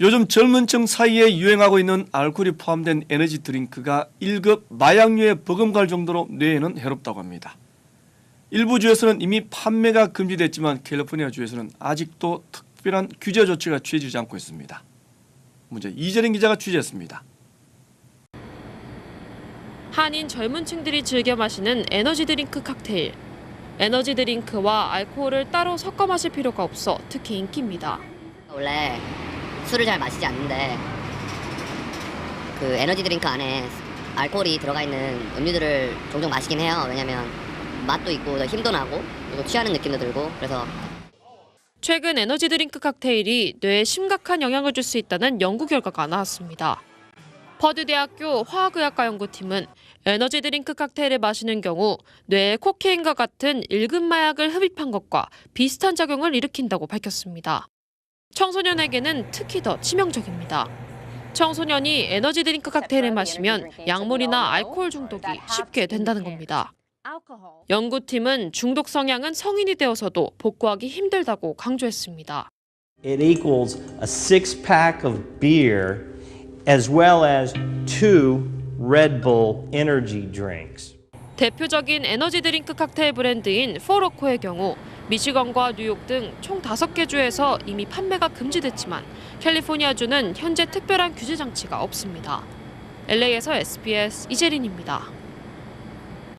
요즘 젊은 층 사이에 유행하고 있는 알코올이 포함된 에너지 드링크가 1급 마약류에 버금갈 정도로 뇌에는 해롭다고 합니다. 일부 주에서는 이미 판매가 금지됐지만 캘리포니아 주에서는 아직도 특별한 규제 조치가 취해지지 않고 있습니다. 문제 이재린 기자가 취재했습니다. 한인 젊은 층들이 즐겨 마시는 에너지 드링크 칵테일. 에너지 드링크와 알코올을 따로 섞어 마실 필요가 없어 특히 인기입니다. 원래 술을 잘 마시지 않는데 그 에너지 드링크 안에 알코올이 들어가 있는 음료들을 종종 마시긴 해요. 왜냐면 맛도 있고 더 힘도 나고 그리고 취하는 느낌도 들고 그래서 최근 에너지 드링크 칵테일이 뇌에 심각한 영향을 줄 수 있다는 연구 결과가 나왔습니다. 퍼드 대학교 화학의학과 연구팀은 에너지 드링크 칵테일을 마시는 경우 뇌에 코케인과 같은 1급 마약을 흡입한 것과 비슷한 작용을 일으킨다고 밝혔습니다. 청소년에게는 특히 더 치명적입니다. 청소년이 에너지 드링크 칵테일을 마시면 약물이나 알코올 중독이 쉽게 된다는 겁니다. 연구팀은 중독 성향은 성인이 되어서도 복구하기 힘들다고 강조했습니다. It equals a six pack of beer as well as two Red Bull energy drinks. 대표적인 에너지 드링크 칵테일 브랜드인 포로코의 경우 미시건과 뉴욕 등 총 5개 주에서 이미 판매가 금지됐지만 캘리포니아주는 현재 특별한 규제 장치가 없습니다. LA에서 SBS 이재린입니다.